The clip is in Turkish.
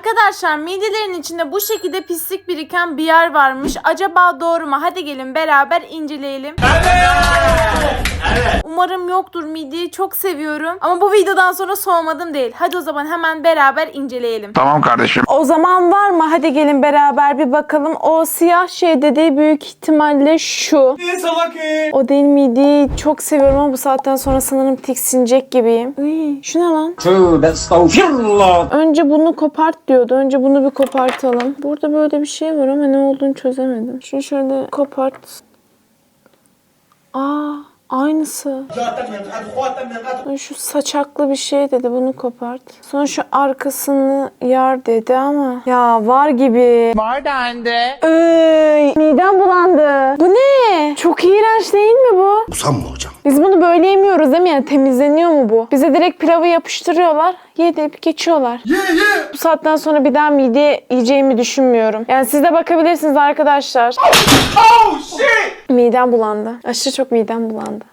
Arkadaşlar midelerin içinde bu şekilde pislik biriken bir yer varmış. Acaba doğru mu? Hadi gelin beraber inceleyelim. Umarım yoktur mideyi çok seviyorum. Ama bu videodan sonra soğumadım değil. Hadi o zaman hemen beraber inceleyelim. Tamam kardeşim. O zaman var mı? Hadi gelin beraber bir bakalım. O siyah şey dediği büyük ihtimalle şu. O değil miydi? Çok seviyorum ama bu saatten sonra sanırım tiksinecek gibiyim. Iy, şu ne lan? Tövbe. Önce bunu kopart diyordu. Önce bunu bir kopartalım. Burada böyle bir şey var ama ne olduğunu çözemedim. Şunu şöyle kopart. Aynısı. Sonra Şu saçaklı bir şey dedi. Bunu kopart. Sonra şu arkasını yar dedi ama ya var gibi. Var dendi. Öy, midem bulandı. Bu ne? Çok iğrenç değil mi bu? Usanma hocam. Biz bunu böyle yemiyoruz değil mi? Yani temizleniyor mu bu? Bize direkt pilavı yapıştırıyorlar. Ye deyip geçiyorlar. Ye ye. Bu saatten sonra bir daha mide yiyeceğimi düşünmüyorum. Yani siz de bakabilirsiniz arkadaşlar. Oh shit. Midem bulandı. Aşırı çok midem bulandı.